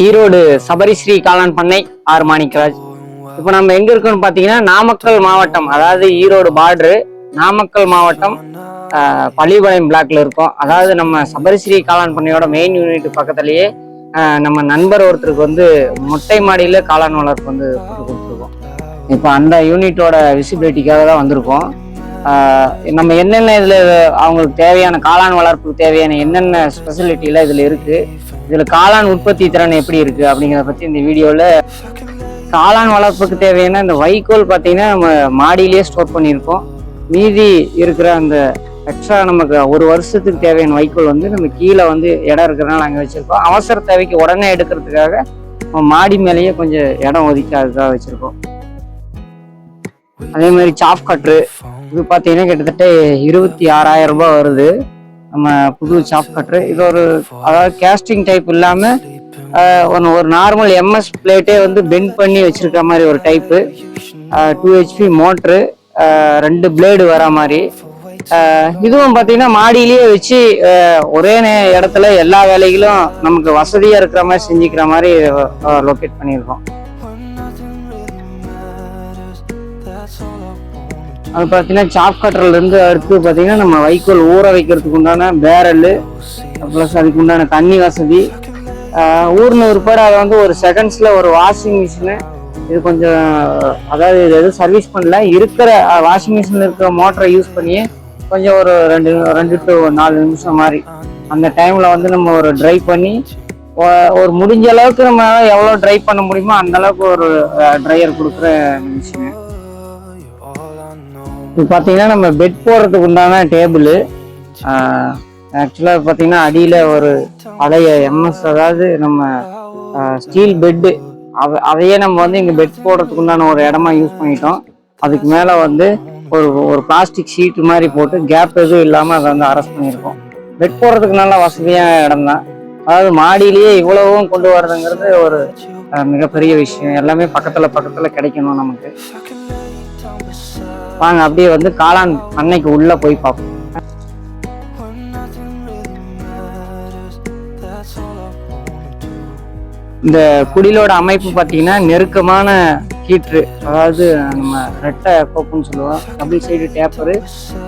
ஈரோடு சபரிஸ்ரீ காளான் பண்ணை ஆர் மாணிக்கராஜ் இப்போ நம்ம எங்க இருக்கோம்னு பாத்தீங்கன்னா நாமக்கல் மாவட்டம் அதாவது ஈரோடு பார்டரு நாமக்கல் மாவட்டம் பள்ளிபாளையம் பிளாக்ல இருக்கோம். அதாவது நம்ம சபரிஸ்ரீ காளான் பண்ணையோட மெயின் யூனிட் பக்கத்துலயே ஆஹ், நம்ம நண்பர் ஒருத்தருக்கு வந்து மொட்டை மாடியில காளான் வளர்ப்பு வந்து போட்டு கொடுத்துருக்கோம். இப்போ அந்த யூனிட்டோட விசிபிலிட்டிக்காக தான் வந்திருக்கோம். நம்ம என்னென்ன இதில் அவங்களுக்கு தேவையான காளான் வளர்ப்புக்கு தேவையான என்னென்ன ஸ்பெசிலிட்டிலாம் இதில் இருக்குது இதில் காளான் உற்பத்தி திறன் எப்படி இருக்குது அப்படிங்கிறத பற்றி இந்த வீடியோவில் காளான் வளர்ப்புக்கு தேவையான இந்த வைக்கோல் பார்த்தீங்கன்னா நம்ம மாடியிலேயே ஸ்டோர் பண்ணியிருக்கோம். மீதி இருக்கிற அந்த எக்ஸ்ட்ரா நமக்கு ஒரு வருஷத்துக்கு தேவையான வைக்கோல் வந்து நம்ம கீழே வந்து இடம் இருக்கிறனால அங்கே வச்சுருக்கோம். அவசர தேவைக்கு உடனே எடுக்கிறதுக்காக நம்ம மாடி மேலேயே கொஞ்சம் இடம் ஒதுக்கி அதுக்காக அதே மாதிரி சாப் கட்ரு இது பார்த்தீங்கன்னா கிட்டத்தட்ட இருபத்தி ஆறாயிரம் ரூபாய் வருது. நம்ம புது சாப் கட்ரு இது ஒரு அதாவது கேஸ்டிங் டைப் இல்லாமல் ஒன்று ஒரு நார்மல் எம்எஸ் பிளேட்டே வந்து பெண்ட் பண்ணி வச்சிருக்க மாதிரி ஒரு டைப்பு டூ ஹெச்பி மோட்ரு ரெண்டு பிளேடு வர மாதிரி. இதுவும் பார்த்தீங்கன்னா மாடியிலேயே வச்சு ஒரே இடத்துல எல்லா வேலைகளும் நமக்கு வசதியாக இருக்கிற மாதிரி செஞ்சுக்கிற மாதிரி லொக்கேட் பண்ணியிருக்கோம். அது பார்த்தீங்கன்னா சாப் கட்டர்ல இருந்து அடுத்து பார்த்தீங்கன்னா நம்ம வைக்கோல் ஊற வைக்கிறதுக்கு உண்டான பேரல் ப்ளஸ் அதுக்கு உண்டான தண்ணி வசதி. ஆஹ் ஊர்ன அதை வந்து ஒரு செகண்ட்ஸில் ஒரு வாஷிங் மிஷினு இது கொஞ்சம் அதாவது இது எதுவும் சர்வீஸ் பண்ணல. இருக்கிற வாஷிங் மிஷினில் இருக்கிற மோட்டரை யூஸ் பண்ணி கொஞ்சம் ஒரு ரெண்டு ரெண்டு டு நாலு நிமிஷம் மாதிரி. அந்த டைமில் வந்து நம்ம ஒரு ட்ரை பண்ணி ஒரு முடிஞ்ச அளவுக்கு நம்ம எவ்வளோ ட்ரை பண்ண முடியுமோ அந்த அளவுக்கு ஒரு ட்ரையர் கொடுக்குற மிஷினு இது பார்த்தீங்கன்னா நம்ம பெட் போடுறதுக்கு உண்டான டேபிள் ஆக்சுவலாக பார்த்தீங்கன்னா அடியில் ஒரு பழைய எம்எஸ் அதாவது நம்ம ஸ்டீல் பெட்டு அதையே நம்ம வந்து இங்கே பெட் போடுறதுக்கு உண்டான ஒரு இடமா யூஸ் பண்ணிட்டோம். அதுக்கு மேலே வந்து ஒரு ஒரு பிளாஸ்டிக் ஷீட் மாதிரி போட்டு கேப் எதுவும் இல்லாமல் அதை வந்து அரெஸ்ட் பண்ணியிருக்கோம். பெட் போடுறதுக்கு நல்ல வசதியான இடம் தான் அதாவது மாடியிலேயே இவ்வளவும் கொண்டு வர்றதுங்கிறது ஒரு மிகப்பெரிய விஷயம். எல்லாமே பக்கத்தில் பக்கத்தில் கிடைக்கணும் நமக்கு. வாங்க அப்படியே வந்து காளான் பண்ணைக்கு உள்ள போய் பார்ப்போம் இந்த குடிலோட அமைப்பு பார்த்தீங்கன்னா நெருக்கமான கீற்று அதாவது நம்ம ரெட்டை கோப்புன்னு சொல்லுவோம். டபுள் சைடு டேப்பரு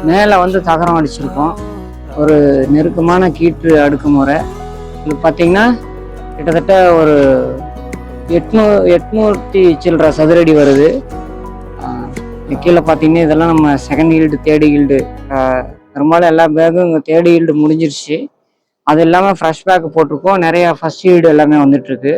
மேலே வந்து தகரம் அடிச்சிருக்கோம். ஒரு நெருக்கமான கீற்று அடுக்குமுறை இது பார்த்தீங்கன்னா கிட்டத்தட்ட ஒரு எட்நூ எட்நூற்றி சில்லற சதுரடி வருது. இது கீழே பார்த்தீங்கன்னா இதெல்லாம் நம்ம செகண்ட் ஈல்டு தேர்ட் ஈல்டு பெரும்பாலும் எல்லா பேக்கும் இங்கே தேர்ட் ஈல்டு முடிஞ்சிருச்சு. அது இல்லாமல் ஃப்ரெஷ் பேக் போட்டிருக்கோம். நிறைய ஃபர்ஸ்ட் ஈல்டு எல்லாமே வந்துட்டுருக்கு.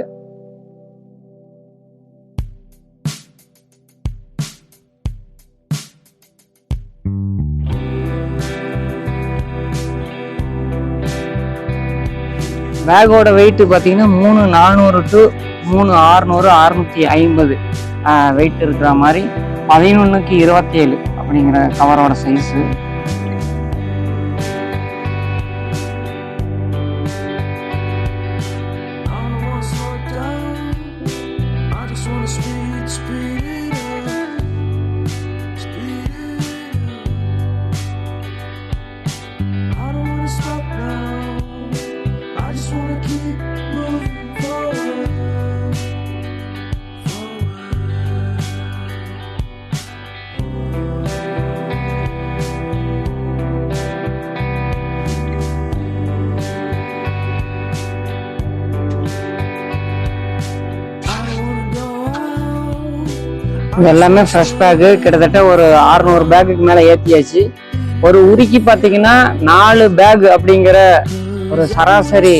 பேக்கோட வெயிட் பார்த்தீங்கன்னா மூணு நானூறு டு மூணு ஆறுநூறு அறுநூத்தி ஐம்பது வெயிட் இருக்கிற மாதிரி. பதினொன்றுக்கு இருபத்தேழு அப்படிங்கிற கவரோட சைஸு எல்லாமே ஃப்ரெஷ் பேக்கு கிட்டத்தட்ட ஒரு அறுநூறு பேக்குக்கு மேலே ஏற்றியாச்சு ஒரு உருக்கி பார்த்தீங்கன்னா நாலு பேக் அப்படிங்கிற ஒரு சராசரி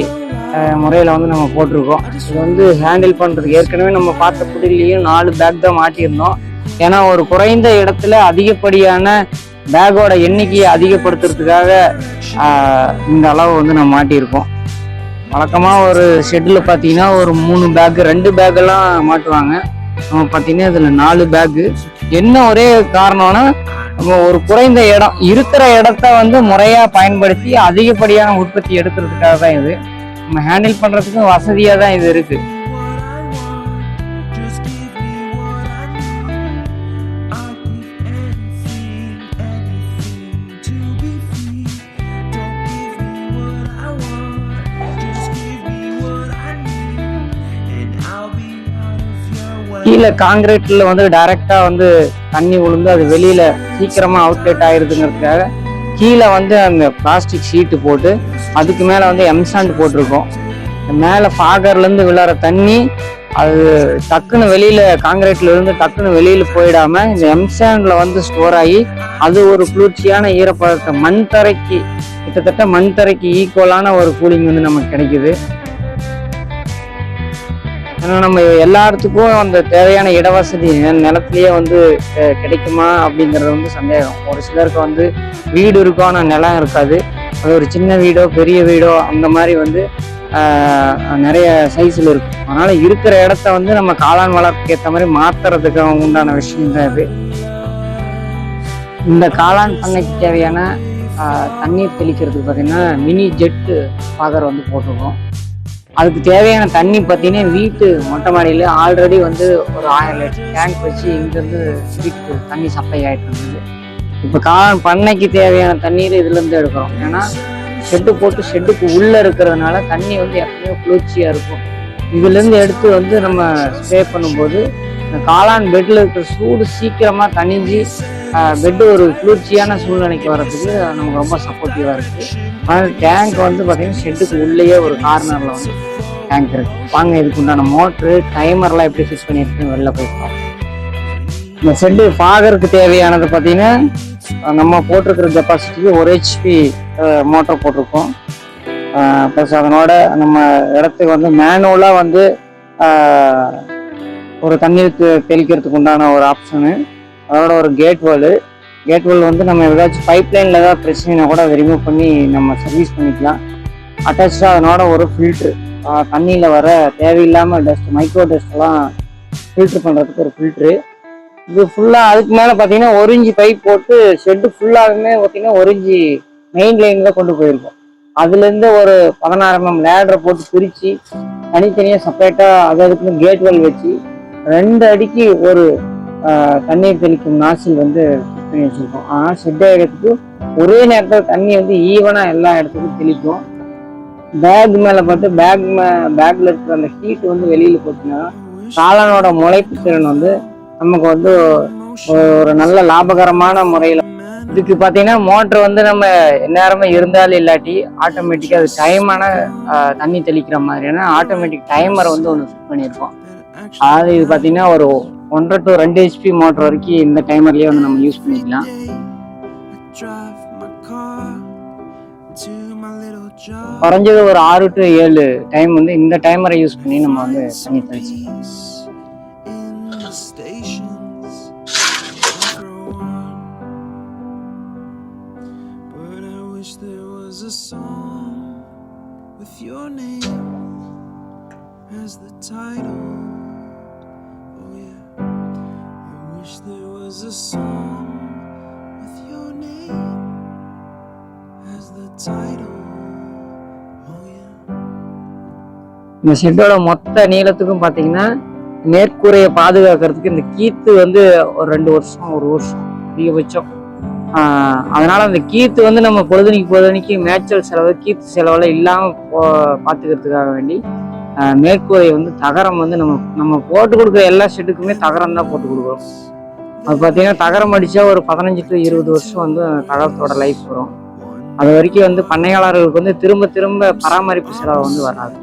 முறையில் வந்து நம்ம போட்டிருக்கோம். இது வந்து ஹேண்டில் பண்ணுறதுக்கு ஏற்கனவே நம்ம பார்த்த புடிலையும் நாலு பேக் தான் மாட்டியிருந்தோம். ஏன்னா ஒரு குறைந்த இடத்துல அதிகப்படியான பேக்கோட எண்ணிக்கையை அதிகப்படுத்துறதுக்காக இந்த அளவு வந்து நம்ம மாட்டியிருக்கோம். வழக்கமாக ஒரு ஷெட்டில் பார்த்தீங்கன்னா ஒரு மூணு பேக்கு ரெண்டு பேக்கெல்லாம் மாட்டுவாங்க. நம்ம பார்த்தீங்கன்னா இதில் நாலு பேக்கு என்ன ஒரே காரணம்னா நம்ம ஒரு குறைந்த இடம் இருக்கிற இடத்த வந்து முறையாக பயன்படுத்தி அதிகப்படியான உற்பத்தி எடுக்கிறதுக்காக தான் இது. நம்ம ஹேண்டில் பண்ணுறதுக்கும் வசதியாக தான் இது இருக்குது கீழே காங்கிரீட்ல வந்து டைரக்டா வந்து தண்ணி விழுந்து அது வெளியில சீக்கிரமா அவுட்லெட் ஆயிருதுங்கிறதுக்காக கீழே வந்து அந்த பிளாஸ்டிக் ஷீட்டு போட்டு அதுக்கு மேலே வந்து எம்சாண்ட் போட்டிருக்கோம். மேலே ஃபாகர்லேருந்து விழற தண்ணி அது டக்குன்னு வெளியில் காங்கிரீட்லேருந்து டக்குன்னு வெளியில் போயிடாமல் இந்த எம்சாண்டில் வந்து ஸ்டோர் ஆகி அது ஒரு குளிர்ச்சியான ஈரப்பதத்தை மண் தரைக்கு கிட்டத்தட்ட மண் தரைக்கு ஈக்குவலான ஒரு கூலிங் வந்து நமக்கு கிடைக்குது. ஏன்னா நம்ம எல்லா இடத்துக்கும் அந்த தேவையான இடவசதி நிலத்திலேயே வந்து கிடைக்குமா அப்படிங்கிறது வந்து சந்தேகம். ஒரு சிலருக்கு வந்து வீடு இருக்கும் ஆனால் நிலம் இருக்காது. அது ஒரு சின்ன வீடோ பெரிய வீடோ அந்த மாதிரி வந்து நிறைய சைஸில் இருக்கும் அதனால் இருக்கிற இடத்த வந்து நம்ம காளான் வளர்ப்புக்கு ஏற்ற மாதிரி மாற்றுறதுக்கு உண்டான விஷயம் தான் இது. இந்த காளான் பண்ணைக்கு தேவையான தண்ணீர் தெளிக்கிறதுக்கு பார்த்தீங்கன்னா மினி ஜெட்டு பாகர் வந்து போட்டிருக்கோம். அதுக்கு தேவையான தண்ணி பார்த்தீங்கன்னா வீட்டு மொட்டை மாடியில் ஆல்ரெடி வந்து ஒரு ஆயிரம் லிட்டர் டேங்க் வச்சு இங்கேருந்து வீட்டுக்கு தண்ணி சப்ளை ஆகிட்டு இருந்தது. இப்போ காளான் பண்ணைக்கு தேவையான தண்ணீர் இதுலேருந்து எடுக்கிறோம். ஏன்னா ஷெட்டு போட்டு ஷெட்டுக்கு உள்ளே இருக்கிறதுனால தண்ணி வந்து எப்பயுமே குளிர்ச்சியாக இருக்கும். இதுலேருந்து எடுத்து வந்து நம்ம ஸ்ப்ரே பண்ணும்போது இந்த காளான் பெட்டில் இருக்கிற சூடு சீக்கிரமாக தணிஞ்சு பெட்டு ஒரு குளிர்ச்சியான சூழ்நிலைக்கு வர்றதுக்கு நமக்கு ரொம்ப சப்போர்ட்டிவாக இருக்குது ஆனால் டேங்க் வந்து பார்த்திங்கன்னா ஷெட்டுக்கு உள்ளேயே ஒரு கார்னரில் வந்து டேங்க் இருக்கு. வாங்க இதுக்கு உண்டான மோட்ரு டைமர்லாம் எப்படி ஃபிக்ஸ் பண்ணியிருக்கு வெளில போய் இந்த ஷெட்டு ஃபாகருக்கு தேவையானது பார்த்தீங்கன்னா நம்ம போட்டிருக்கிற கெப்பாசிட்டிக்கு ஒரு ஹெச்பி மோட்டர் போட்டிருக்கோம். ப்ளஸ் அதனோட நம்ம இடத்துக்கு வந்து மேனுவலாக வந்து ஒரு தண்ணீர் தெளிக்கிறதுக்கு உண்டான ஒரு ஆப்ஷனு அதோட ஒரு கேட் வாலு கேட் வால் வந்து நம்ம ஏதாச்சும் பைப் லைனில் ஏதாவது பிரச்சனைனா கூட அதை ரிமூவ் பண்ணி நம்ம சர்வீஸ் பண்ணிக்கலாம். அட்டாச்சாக அதனோட ஒரு ஃபில்ட்ரு தண்ணியில் வர தேவையில்லாமல் டஸ்ட் மைக்ரோ டஸ்ட்லாம் ஃபில்ட்ரு பண்ணுறதுக்கு ஒரு ஃபில்ட்ரு இது ஃபுல்லாக அதுக்கு மேலே பார்த்தீங்கன்னா ஒரு பைப் போட்டு ஷெட்டு ஃபுல்லாகவுமே பார்த்தீங்கன்னா ஒரு மெயின் லைனில் கொண்டு போயிருக்கோம். அதுலேருந்து ஒரு பதினாறு mm எம்எம் லேடரை போட்டு பிரித்து தனித்தனியாக செப்பரேட்டாக அது அதுக்குன்னு கேட் வெல் வச்சு ரெண்டு அடிக்கு ஒரு தண்ணீர் தெளிக்கும் நாசில் வந்து ஃபிட் பண்ணி வச்சுருக்கோம். ஆனால் ஷெட் இடத்துக்கு ஒரே நேரத்தில் தண்ணி வந்து ஈவனாக எல்லா இடத்துக்கும் தெளிக்கும். பேக் மேலே பார்த்து பேக் மே பேக்கில் இருக்கிற அந்த ஹீட் வந்து வெளியில் போச்சுன்னா காளானோட முளைப்பு திறன் வந்து நமக்கு வந்து ஒரு நல்ல லாபகரமான முறையில் இதுக்கு பார்த்தீங்கன்னா மோட்ரு வந்து நம்ம எந்நேரமே இருந்தாலும் இல்லாட்டி ஆட்டோமேட்டிக்காக அது டைமான தண்ணி தெளிக்கிற மாதிரியான ஆட்டோமேட்டிக் டைமரை வந்து ஒன்று ஃபிட் பண்ணியிருக்கோம். அதாவது இது பார்த்தீங்கன்னா ஒரு ஒன்றரை டு ரெண்டு ஹெச்பி மோட்டர் வரைக்கும் இந்த டைமர்லேயே வந்து நம்ம யூஸ் பண்ணிக்கலாம். குறைஞ்சது ஒரு ஆறு டு ஏழு டைம் வந்து இந்த டைமரை யூஸ் பண்ணி நம்ம வந்து தண்ணி தெளிச்சு Peace in the stations after one. But I wish there was a song with your name as the title. Wish there was a song with your name as the title. Oh, இந்த ஷெட்டோட மொத்த நீளத்துக்கும் பார்த்தீங்கன்னா மேற்கூரையை பாதுகாக்கிறதுக்கு இந்த கீத்து வந்து ஒரு ரெண்டு வருஷம் ஒரு வருஷம் அதிகபட்சம். அதனால் அந்த கீத்து வந்து நம்ம பொழுதுனிக்கு பொழுதுனிக்கு மேய்ச்சல் செலவு கீத்து செலவெல்லாம் இல்லாமல் போ பார்த்துக்கிறதுக்காக வேண்டி மேற்கூரையை மேற்கூரை வந்து தகரம் வந்து நம்ம நம்ம போட்டு கொடுக்குற எல்லா ஷெட்டுக்குமே தகரம் தான் போட்டு கொடுக்குறோம். அது பார்த்தீங்கன்னா தகரம் அடித்தா ஒரு பதினஞ்சு டு இருபது வருஷம் வந்து தகரத்தோட லைஃப் வரும். அது வரைக்கும் வந்து பண்ணையாளர்களுக்கு வந்து திரும்ப திரும்ப பராமரிப்பு செலவு வந்து வராது.